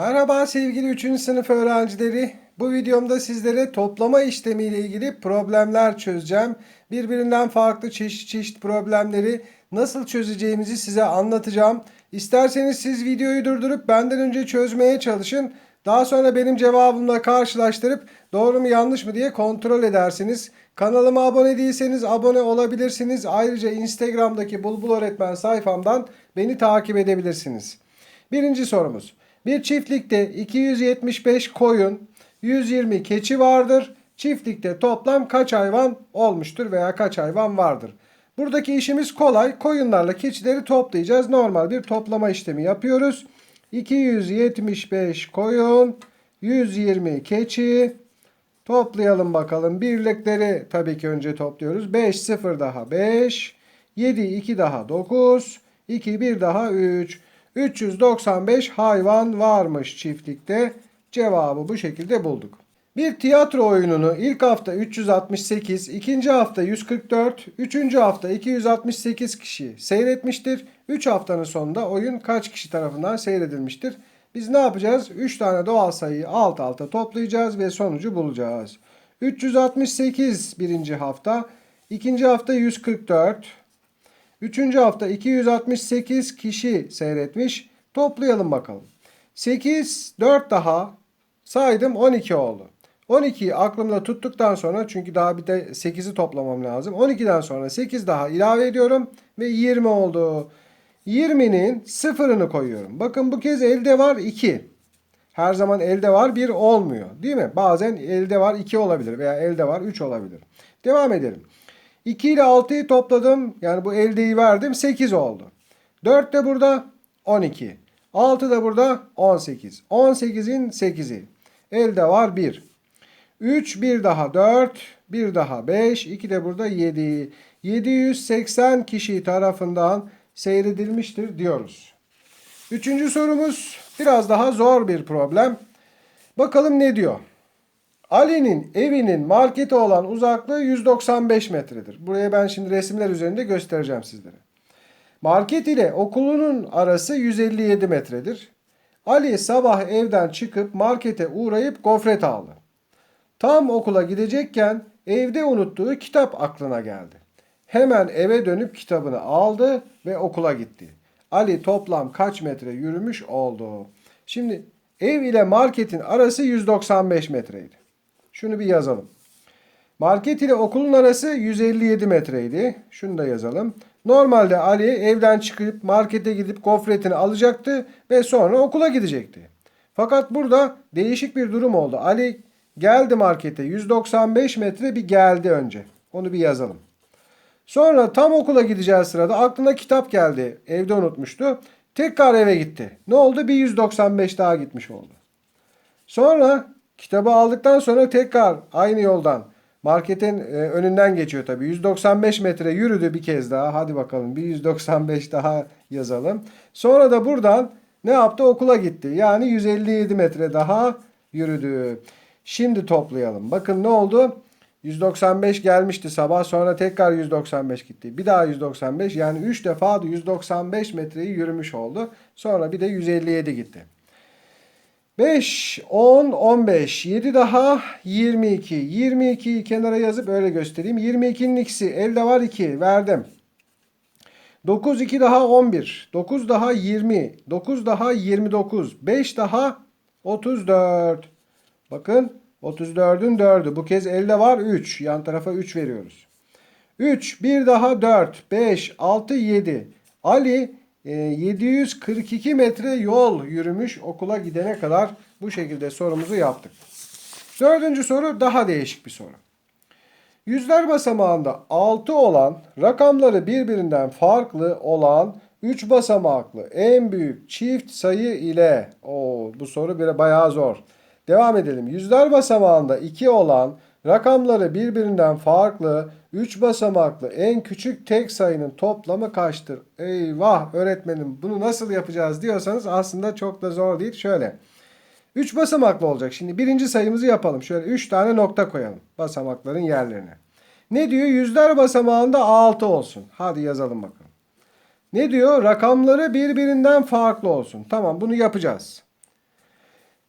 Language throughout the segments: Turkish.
Merhaba sevgili 3. sınıf öğrencileri. Bu videomda sizlere toplama işlemi ile ilgili problemler çözeceğim. Birbirinden farklı çeşit çeşit problemleri nasıl çözeceğimizi size anlatacağım. İsterseniz siz videoyu durdurup benden önce çözmeye çalışın. Daha sonra benim cevabımla karşılaştırıp doğru mu yanlış mı diye kontrol edersiniz. Kanalıma abone değilseniz abone olabilirsiniz. Ayrıca Instagram'daki Bulbul Öğretmen sayfamdan beni takip edebilirsiniz. Birinci sorumuz. Bir çiftlikte 275 koyun, 120 keçi vardır. Çiftlikte toplam kaç hayvan olmuştur veya kaç hayvan vardır? Buradaki işimiz kolay. Koyunlarla keçileri toplayacağız. Normal bir toplama işlemi yapıyoruz. 275 koyun, 120 keçi. Toplayalım bakalım. Birlikleri tabii ki önce topluyoruz. 5 0 daha 5. 7 2 daha 9. 2 1 daha 3. 395 hayvan varmış çiftlikte. Cevabı bu şekilde bulduk. Bir tiyatro oyununu ilk hafta 368, ikinci hafta 144, üçüncü hafta 268 kişi seyretmiştir. 3 haftanın sonunda oyun kaç kişi tarafından seyredilmiştir? Biz ne yapacağız? 3 tane doğal sayıyı alt alta toplayacağız ve sonucu bulacağız. 368 birinci hafta, ikinci hafta 144, Üçüncü hafta 268 kişi seyretmiş. Toplayalım bakalım. 8, 4 daha saydım 12 oldu. 12'yi aklımda tuttuktan sonra çünkü daha bir de 8'i toplamam lazım. 12'den sonra 8 daha ilave ediyorum ve 20 oldu. 20'nin sıfırını koyuyorum. Bakın bu kez elde var 2. Her zaman elde var 1 olmuyor. Değil mi? Bazen elde var 2 olabilir veya elde var 3 olabilir. Devam edelim. 2 ile 6'yı topladım. Yani bu eldeyi verdim. 8 oldu. 4 de burada 12. 6 da burada 18. 18'in 8'i. Elde var 1. 3 bir daha 4. Bir daha 5. 2 de burada 7. 780 kişi tarafından seyredilmiştir diyoruz. Üçüncü sorumuz biraz daha zor bir problem. Bakalım ne diyor? Ali'nin evinin markete olan uzaklığı 195 metredir. Buraya ben şimdi resimler üzerinde göstereceğim sizlere. Market ile okulunun arası 157 metredir. Ali sabah evden çıkıp markete uğrayıp gofret aldı. Tam okula gidecekken evde unuttuğu kitap aklına geldi. Hemen eve dönüp kitabını aldı ve okula gitti. Ali toplam kaç metre yürümüş oldu? Şimdi ev ile marketin arası 195 metreydi. Şunu bir yazalım. Market ile okulun arası 157 metreydi. Şunu da yazalım. Normalde Ali evden çıkıp markete gidip gofretini alacaktı ve sonra okula gidecekti. Fakat burada değişik bir durum oldu. Ali geldi markete 195 metre bir geldi önce. Onu bir yazalım. Sonra tam okula gideceği sırada aklına kitap geldi. Evde unutmuştu. Tekrar eve gitti. Ne oldu? Bir 195 daha gitmiş oldu. Sonra Kitabı aldıktan sonra tekrar aynı yoldan marketin e, önünden geçiyor tabii. 195 metre yürüdü bir kez daha. Hadi bakalım bir 195 daha yazalım. Sonra da buradan ne yaptı? Okula gitti. Yani 157 metre daha yürüdü. Şimdi toplayalım. Bakın ne oldu? 195 gelmişti sabah sonra tekrar 195 gitti. Bir daha 195 yani 3 defa da 195 metreyi yürümüş oldu. Sonra bir de 157 gitti. 5, 10, 15, 7 daha 22. 22'yi kenara yazıp öyle göstereyim. 22'nin ikisi elde var 2 verdim. 9 2 daha 11. 9 daha 20. 9 daha 29. 5 daha 34. Bakın 34'ün 4'ü. Bu kez elde var 3. Yan tarafa 3 veriyoruz. 3 bir daha 4 5 6 7. Ali 742 ee, metre yol yürümüş okula gidene kadar bu şekilde sorumuzu yaptık. Dördüncü soru daha değişik bir soru. Yüzler basamağında 6 olan rakamları birbirinden farklı olan 3 basamaklı en büyük çift sayı ile o bu soru bir bayağı zor. Devam edelim. Yüzler basamağında 2 olan rakamları birbirinden farklı 3 basamaklı en küçük tek sayının toplamı kaçtır? Eyvah öğretmenim bunu nasıl yapacağız diyorsanız aslında çok da zor değil. Şöyle 3 basamaklı olacak. Şimdi birinci sayımızı yapalım. Şöyle 3 tane nokta koyalım basamakların yerlerine. Ne diyor? Yüzler basamağında 6 olsun. Hadi yazalım bakalım. Ne diyor? Rakamları birbirinden farklı olsun. Tamam bunu yapacağız.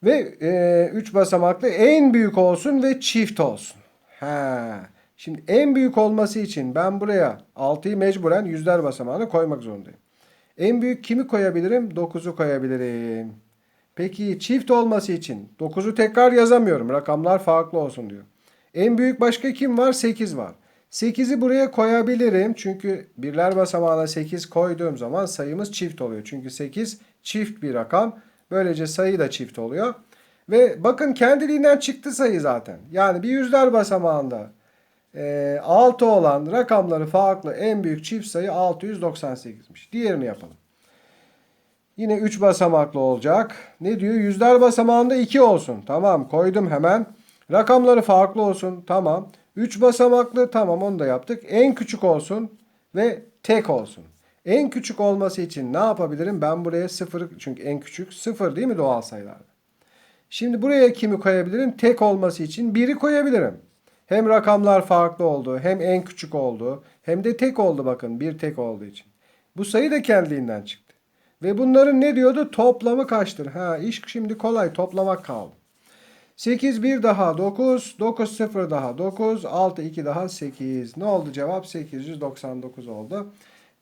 Ve 3 basamaklı en büyük olsun ve çift olsun. Ha. Şimdi en büyük olması için ben buraya 6'yı mecburen yüzler basamağına koymak zorundayım. En büyük kimi koyabilirim? 9'u koyabilirim. Peki çift olması için 9'u tekrar yazamıyorum. Rakamlar farklı olsun diyor. En büyük başka kim var? 8 var. 8'i buraya koyabilirim. Çünkü birler basamağına 8 koyduğum zaman sayımız çift oluyor. Çünkü 8 çift bir rakam. Böylece sayı da çift oluyor. Ve bakın kendiliğinden çıktı sayı zaten. Yani bir yüzler basamağında e, 6 olan rakamları farklı en büyük çift sayı 698'miş. Diğerini yapalım. Yine 3 basamaklı olacak. Ne diyor? Yüzler basamağında 2 olsun. Tamam koydum hemen. Rakamları farklı olsun. Tamam. 3 basamaklı tamam onu da yaptık. En küçük olsun ve tek olsun. En küçük olması için ne yapabilirim? Ben buraya 0 çünkü en küçük 0 değil mi doğal sayılarda? Şimdi buraya kimi koyabilirim? Tek olması için 1'i koyabilirim. Hem rakamlar farklı oldu, hem en küçük oldu, hem de tek oldu bakın bir tek olduğu için. Bu sayı da kendiliğinden çıktı. Ve bunların ne diyordu? Toplamı kaçtır? Ha iş şimdi kolay toplamak kaldı. 8 1 daha 9, 9 0 daha 9, 6 2 daha 8. Ne oldu cevap? 899 oldu.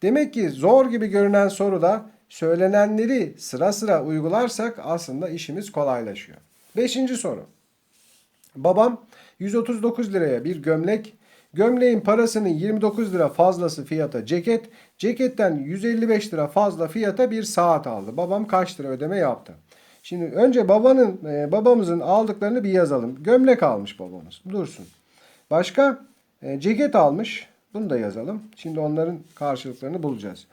Demek ki zor gibi görünen soruda söylenenleri sıra sıra uygularsak aslında işimiz kolaylaşıyor. Beşinci soru. Babam 139 liraya bir gömlek, gömleğin parasının 29 lira fazlası fiyata ceket, ceketten 155 lira fazla fiyata bir saat aldı. Babam kaç lira ödeme yaptı? Şimdi önce babanın e, babamızın aldıklarını bir yazalım. Gömlek almış babamız. Dursun. Başka e, ceket almış. Bunu da yazalım. Şimdi onların karşılıklarını bulacağız.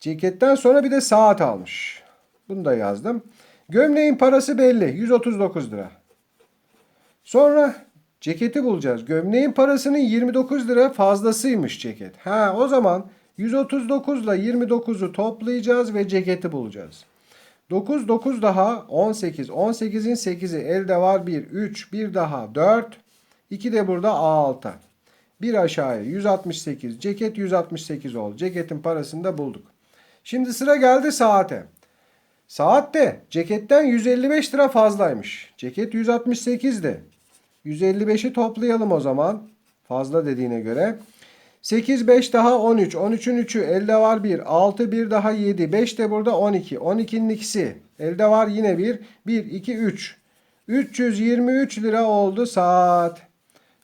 Ceketten sonra bir de saat almış. Bunu da yazdım. Gömleğin parası belli. 139 lira. Sonra ceketi bulacağız. Gömleğin parasının 29 lira fazlasıymış ceket. Ha o zaman 139 ile 29'u toplayacağız ve ceketi bulacağız. 9 9 daha 18. 18'in 8'i elde var 1 3 1 daha 4 2 de burada A6. 1 aşağıya 168 ceket 168 oldu. Ceketin parasını da bulduk. Şimdi sıra geldi saate. Saat de ceketten 155 lira fazlaymış. Ceket 168'di. 155'i toplayalım o zaman. Fazla dediğine göre. 8, 5 daha 13. 13'ün 3'ü elde var 1. 6, 1 daha 7. 5 de burada 12. 12'nin ikisi elde var yine 1. 1, 2, 3. 323 lira oldu saat.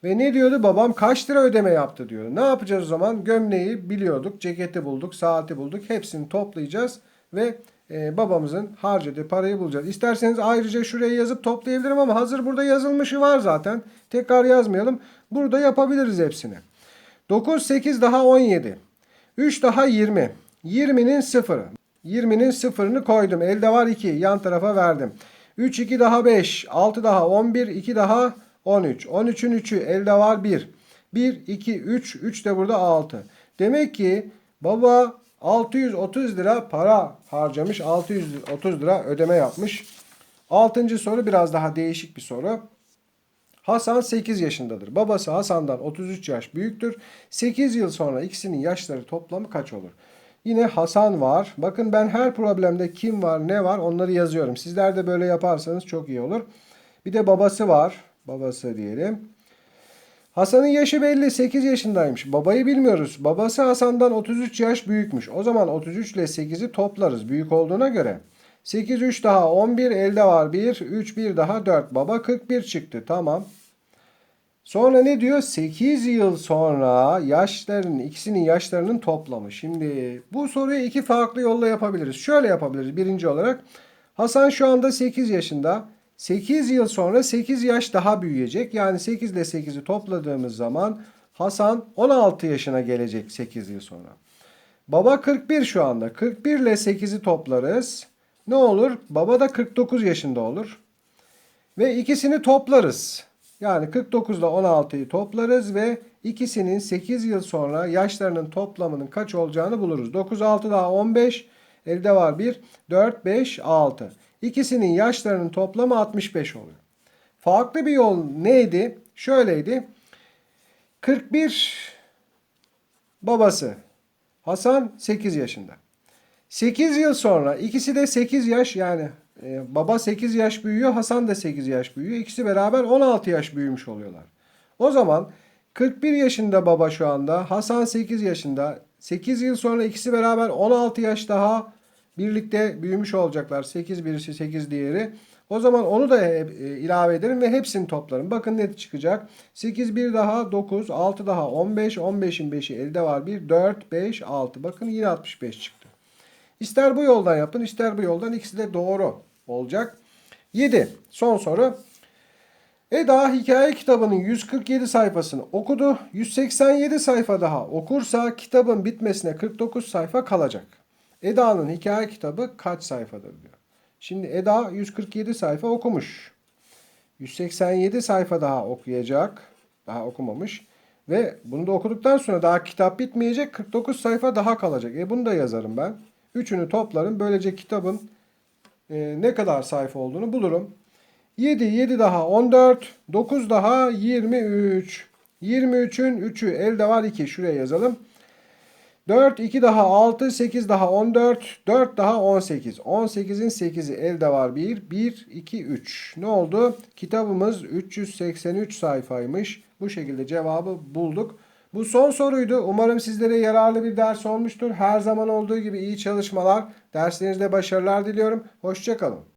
Ve ne diyordu babam kaç lira ödeme yaptı diyor. Ne yapacağız o zaman? Gömleği biliyorduk, ceketi bulduk, saati bulduk. Hepsini toplayacağız ve e, babamızın harcadığı parayı bulacağız. İsterseniz ayrıca şuraya yazıp toplayabilirim ama hazır burada yazılmışı var zaten. Tekrar yazmayalım. Burada yapabiliriz hepsini. 9, 8 daha 17. 3 daha 20. 20'nin sıfırı. 20'nin sıfırını koydum. Elde var 2. Yan tarafa verdim. 3, 2 daha 5. 6 daha 11. 2 daha 13. 13'ün 3'ü elde var 1. 1, 2, 3. 3 de burada 6. Demek ki baba 630 lira para harcamış. 630 lira ödeme yapmış. Altıncı soru biraz daha değişik bir soru. Hasan 8 yaşındadır. Babası Hasan'dan 33 yaş büyüktür. 8 yıl sonra ikisinin yaşları toplamı kaç olur? Yine Hasan var. Bakın ben her problemde kim var ne var onları yazıyorum. Sizler de böyle yaparsanız çok iyi olur. Bir de babası var. Babası diyelim. Hasan'ın yaşı belli 8 yaşındaymış. Babayı bilmiyoruz. Babası Hasan'dan 33 yaş büyükmüş. O zaman 33 ile 8'i toplarız büyük olduğuna göre. 8 3 daha 11 elde var 1 3 1 daha 4 baba 41 çıktı tamam. Sonra ne diyor? 8 yıl sonra yaşların ikisinin yaşlarının toplamı. Şimdi bu soruyu iki farklı yolla yapabiliriz. Şöyle yapabiliriz birinci olarak. Hasan şu anda 8 yaşında. 8 yıl sonra 8 yaş daha büyüyecek. Yani 8 ile 8'i topladığımız zaman Hasan 16 yaşına gelecek 8 yıl sonra. Baba 41 şu anda. 41 ile 8'i toplarız. Ne olur? Baba da 49 yaşında olur. Ve ikisini toplarız. Yani 49 ile 16'yı toplarız ve ikisinin 8 yıl sonra yaşlarının toplamının kaç olacağını buluruz. 9 6 daha 15. Elde var 1. 4 5 6. İkisinin yaşlarının toplamı 65 oluyor. Farklı bir yol neydi? Şöyleydi. 41 babası Hasan 8 yaşında. 8 yıl sonra ikisi de 8 yaş yani e, baba 8 yaş büyüyor, Hasan da 8 yaş büyüyor. İkisi beraber 16 yaş büyümüş oluyorlar. O zaman 41 yaşında baba şu anda, Hasan 8 yaşında. 8 yıl sonra ikisi beraber 16 yaş daha birlikte büyümüş olacaklar. 8 birisi 8 diğeri. O zaman onu da e, ilave ederim ve hepsini toplarım. Bakın ne çıkacak. 8 bir daha 9, 6 daha 15, 15'in 5'i elde var 1, 4, 5, 6. Bakın yine 65 çıktı. İster bu yoldan yapın, ister bu yoldan ikisi de doğru olacak. 7. Son soru. Eda hikaye kitabının 147 sayfasını okudu. 187 sayfa daha okursa kitabın bitmesine 49 sayfa kalacak. Eda'nın hikaye kitabı kaç sayfadır diyor. Şimdi Eda 147 sayfa okumuş. 187 sayfa daha okuyacak. Daha okumamış. Ve bunu da okuduktan sonra daha kitap bitmeyecek. 49 sayfa daha kalacak. E bunu da yazarım ben. Üçünü toplarım. Böylece kitabın e, ne kadar sayfa olduğunu bulurum. 7, 7 daha 14, 9 daha 23. 23'ün 3'ü elde var 2. Şuraya yazalım. 4, 2 daha 6, 8 daha 14, 4 daha 18. 18'in 8'i elde var 1, 1, 2, 3. Ne oldu? Kitabımız 383 sayfaymış. Bu şekilde cevabı bulduk. Bu son soruydu. Umarım sizlere yararlı bir ders olmuştur. Her zaman olduğu gibi iyi çalışmalar. Derslerinizde başarılar diliyorum. Hoşçakalın.